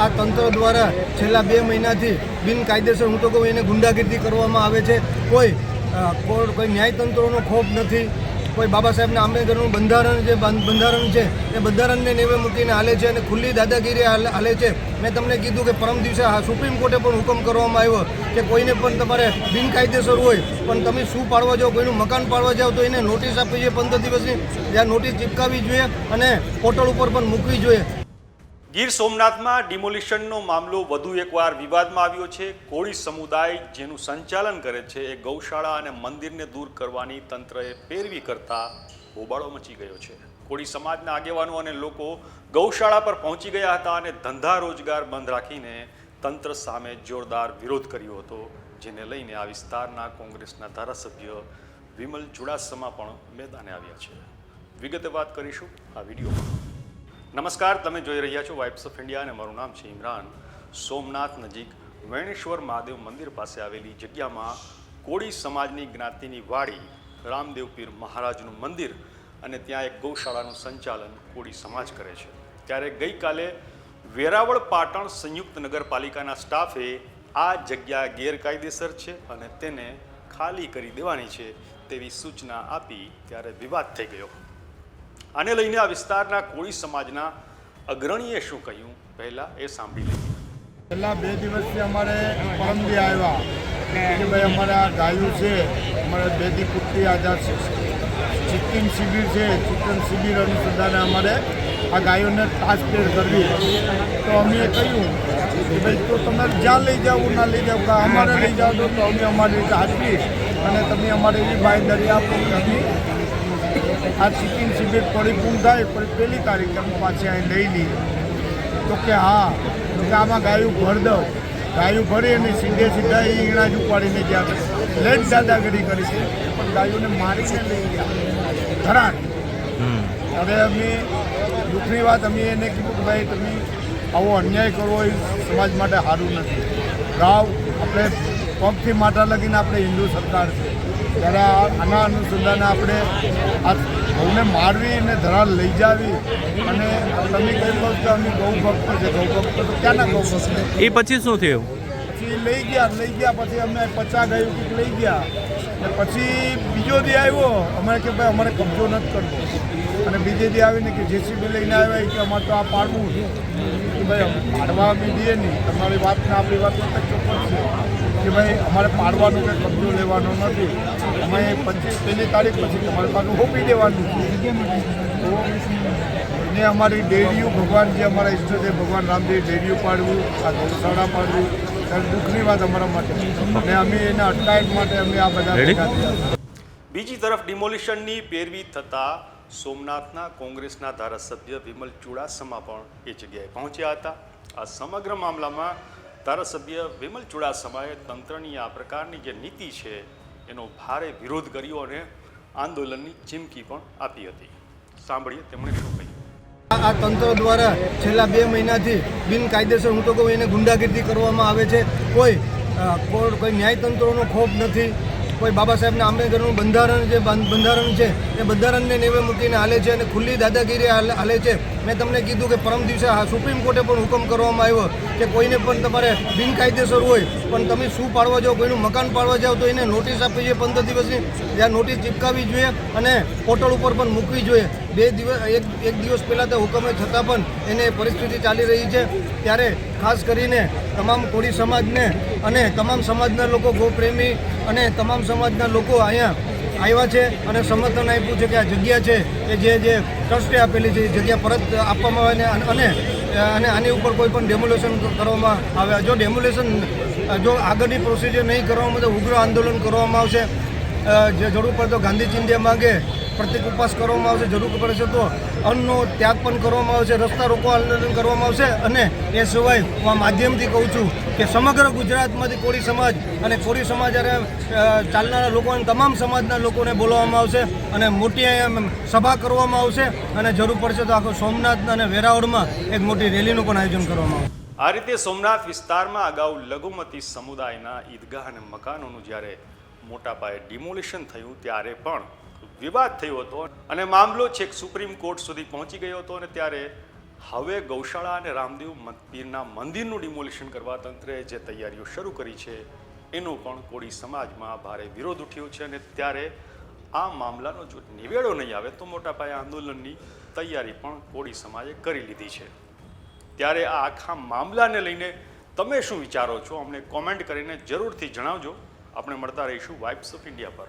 આ તંત્ર દ્વારા છેલ્લા બે મહિનાથી બિનકાયદેસર હું તો કહું એને ગુંડાગીરી કરવામાં આવે છે. કોઈ કોઈ ન્યાયતંત્રોનો ખોફ નથી. કોઈ બાબા સાહેબના આંબેડકરનું બંધારણ જે બંધારણ છે, એ બંધારણને નેવે મૂકીને હાલે છે અને ખુલ્લી દાદાગીરી હાલ- છે. મેં તમને કીધું કે પરમ દિવસે સુપ્રીમ કોર્ટે પણ હુકમ કરવામાં આવ્યો કે કોઈને પણ તમારે બિનકાયદેસર હોય, પણ તમે શું પાડવા જાઓ, કોઈનું મકાન પાડવા જાઓ, તો એને નોટિસ આપવી જોઈએ પંદર દિવસની. જ્યાં નોટિસ ચીપકાવી જોઈએ અને પોર્ટલ ઉપર પણ મૂકવી જોઈએ. ગીર સોમનાથમાં ડિમોલિશનનો મામલો વધુ એકવાર વિવાદમાં આવ્યો છે. કોળી સમુદાય જેનું સંચાલન કરે છે એ ગૌશાળા અને મંદિરને દૂર કરવાની તંત્રએ પેરવી કરતા હોબાળો મચી ગયો છે. કોળી સમાજના આગેવાનો અને લોકો ગૌશાળા પર પહોંચી ગયા હતા અને ધંધા રોજગાર બંધ રાખીને તંત્ર સામે જોરદાર વિરોધ કર્યો હતો, જેને લઈને આ વિસ્તારના કોંગ્રેસના ધારાસભ્ય વિમલ ચુડાસમા પણ મેદાને આવ્યા છે. વિગતે વાત કરીશું આ વિડીયોમાં. નમસ્કાર, તમે જોઈ રહ્યા છો વાઇબ્સ ઓફ ઇન્ડિયા અને મારું નામ છે ઇમરાન. સોમનાથ નજીક વેણેશ્વર મહાદેવ મંદિર પાસે આવેલી જગ્યામાં કોળી સમાજની જ્ઞાતિની વાડી, રામદેવ પીર મહારાજનું મંદિર અને ત્યાં એક ગૌશાળાનું સંચાલન કોળી સમાજ કરે છે. ત્યારે ગઈકાલે વેરાવળ પાટણ સંયુક્ત નગરપાલિકાના સ્ટાફે આ જગ્યા ગેરકાયદેસર છે અને તેને ખાલી કરી દેવાની છે તેવી સૂચના આપી ત્યારે વિવાદ થઈ ગયો. આને લઈને આ વિસ્તારના કોળી સમાજના અગ્રણીએ શું કહ્યું? પહેલા એ સાંભળી લઈએ. છેલ્લા બે દિવસથી અમારે પરમદી આવ્યા કે ભાઈ અમારે આ ગાયું છે, અમારે બેદી પુત્રી આઝાદ ચિકિંગ શિબિર છે ચિત્તન શિબિર અનુસંધાને અમારે આ ગાયોને ટ્રાન્સપ્લેટ કરવી તો અમે કહ્યું કે ભાઈ તો તમે જ્યાં લઈ જાઓ ના લઈ જાઓ અમારે લઈ જાઓ, તો અમે અમારી રીતે આપી અને તમે અમારે એવી બાંયધરી આપો કે અમે આ ચિકિંગ શિબિર પરિપૂર્ણ થાય પણ પહેલી તારીખે હું પાછી અહીં લઈ લઈએ તો કે હા તો કે આમાં ગાયું ભર દઉં. ગાયું ભરી અને સીધે સીધા એ ઈણા જ ઉપાડીને ગયા લેટ દાદાગીરી કરી છે પણ ગાયોને મારીને લઈ ગયા. ધરાટ હવે અમે દુઃખની વાત અમે એને કીધું કે ભાઈ તમે આવો અન્યાય કરવો એ સમાજ માટે સારું નથી. ગાવ આપણે પગથી માટા લગીને આપણે હિન્દુ સરકાર છે. ત્યારે આના અનુસંધાને આપણે આ ગૌને મારવી અને ધરાલ લઈ જાવી અને તમે કહી કહો કે અમે ગૌ ભક્ત છે ગૌ ભક્ત તો ક્યાંના ગૌ ભક્ત? એ પછી શું થયું? પછી લઈ ગયા લઈ ગયા પછી અમે પચા ગયું કંઈક લઈ ગયા. ને પછી બીજો દી આવ્યો અમારે કે ભાઈ અમારે કબજો નથી કરવો. અને બીજે દી આવીને કે જેસીબી લઈને આવ્યા કે અમારે તો આ પાડવું છે. કે ભાઈ પાડવા અમે દઈએ નહીં. તમારી વાત ને આપણી વાત ચોક્કસ છે. કે ભાઈ અમારે પાડવાનો કે કબજો લેવાનો નથી. અમે પચીસ પહેલી તારીખ પછી તમારી પાસે હોપી દેવાનું છે. તો એને અમારી ડેરીઓ ભગવાન જે અમારા ઈષ્ટદેવ ભગવાન રામદેવ ડેરીઓ પાડવું આ ગૌશાળા પાડવું ત્યારે દુઃખની વાત અમારા માટે. અને અમે એને અટકાયત માટે અમે આ બધા? બીજી તરફ ડિમોલિશનની પેરવી થતાં સોમનાથના કોંગ્રેસના ધારાસભ્ય વિમલ ચુડાસમા પણ એ જગ્યાએ પહોંચ્યા હતા. આ સમગ્ર મામલામાં ધારાસભ્ય વિમલ ચુડાસમાએ તંત્રની આ પ્રકારની જે નીતિ છે એનો ભારે વિરોધ કર્યો અને આંદોલનની ચીમકી પણ આપી હતી. સાંભળીએ તેમણે શું કહ્યું. આ તંત્ર દ્વારા છેલ્લા બે મહિનાથી બિનકાયદેસર હું તો કહું એને ગુંડાગીરી કરવામાં આવે છે. કોઈ કોઈ ન્યાયતંત્રોનો ખોફ નથી. કોઈ બાબા સાહેબના આંબેડકરનું બંધારણ જે બંધારણ છે, એ બંધારણને નેવે મૂકીને હાલે છે અને ખુલ્લી દાદાગીરી હાલ- છે. મેં તમને કીધું કે પરમ દિવસે સુપ્રીમ કોર્ટે પણ હુકમ કરવામાં આવ્યો કે કોઈને પણ તમારે બિનકાયદેસર હોય, પણ તમે શું પાડવા જાઓ, કોઈનું મકાન પાડવા જાઓ, તો એને નોટિસ આપવી જોઈએ પંદર દિવસની. જ્યાં નોટિસ ચીપકાવી જોઈએ અને પોર્ટલ ઉપર પણ મૂકવી જોઈએ. બે દિવસ એક એક દિવસ પહેલાં તો હુકમે છતાં પણ એને પરિસ્થિતિ ચાલી રહી છે. ત્યારે ખાસ કરીને તમામ કોળી સમાજને અને તમામ સમાજના લોકો ગોપ્રેમી અને તમામ સમાજના લોકો અહીંયા આવ્યા છે અને સમર્થન આપ્યું છે કે આ જગ્યા છે એ જે જે ટ્રસ્ટે આપેલી છે, એ જગ્યા પરત આપવામાં આવે અને- અને આની ઉપર કોઈ પણ ડેમોલેશન કરવામાં આવે જો ડેમોલેશન જો આગળની પ્રોસિજર નહીં કરવામાં તો ઉગ્ર આંદોલન કરવામાં આવશે. જરૂર પડે તો ગાંધી ચિંધ્યા માગે પ્રતિક ઉપવાસ કરવામાં આવશે, જરૂર ખબર છે તો અન્નનો ત્યાગ પણ કરવામાં આવશે, રસ્તા રોકો આંદોલન કરવામાં આવશે અને એ સિવાય હું આ માધ્યમથી કહું છું કે સમગ્ર ગુજરાતમાંથી કોળી સમાજ અને કોળી સમાજ અને ચાલનારા લોકો અને તમામ સમાજના લોકોને બોલાવવામાં આવશે અને મોટી સભા કરવામાં આવશે અને જરૂર પડશે તો આખો સોમનાથ અને વેરાવળમાં એક મોટી રેલીનું પણ આયોજન કરવામાં આવશે. આ રીતે સોમનાથ વિસ્તારમાં અગાઉ લઘુમતી સમુદાયના ઈદગાહ અને મકાનોનું જ્યારે મોટા પાયે ડિમોલિશન થયું, ત્યારે પણ વિવાદ થયો હતો અને મામલો છેક સુપ્રીમ કોર્ટ સુધી પહોંચી ગયો હતો અને ત્યારે હવે ગૌશાળા અને રામદેવ પીરના મંદિરનું ડિમોલિશન કરવા તંત્રે જે તૈયારીઓ શરૂ કરી છે, એનો પણ કોળી સમાજમાં ભારે વિરોધ ઉઠ્યો છે અને ત્યારે આ મામલાનો જો નિવેડો નહીં આવે તો મોટા પાયે આંદોલનની તૈયારી પણ કોળી સમાજે કરી લીધી છે. ત્યારે આ આખા મામલાને લઈને તમે શું વિચારો છો? અમને કોમેન્ટ કરીને જરૂરથી જણાવજો. આપણે મળતા રહીશું વાઇબ્સ ઓફ ઇન્ડિયા પર.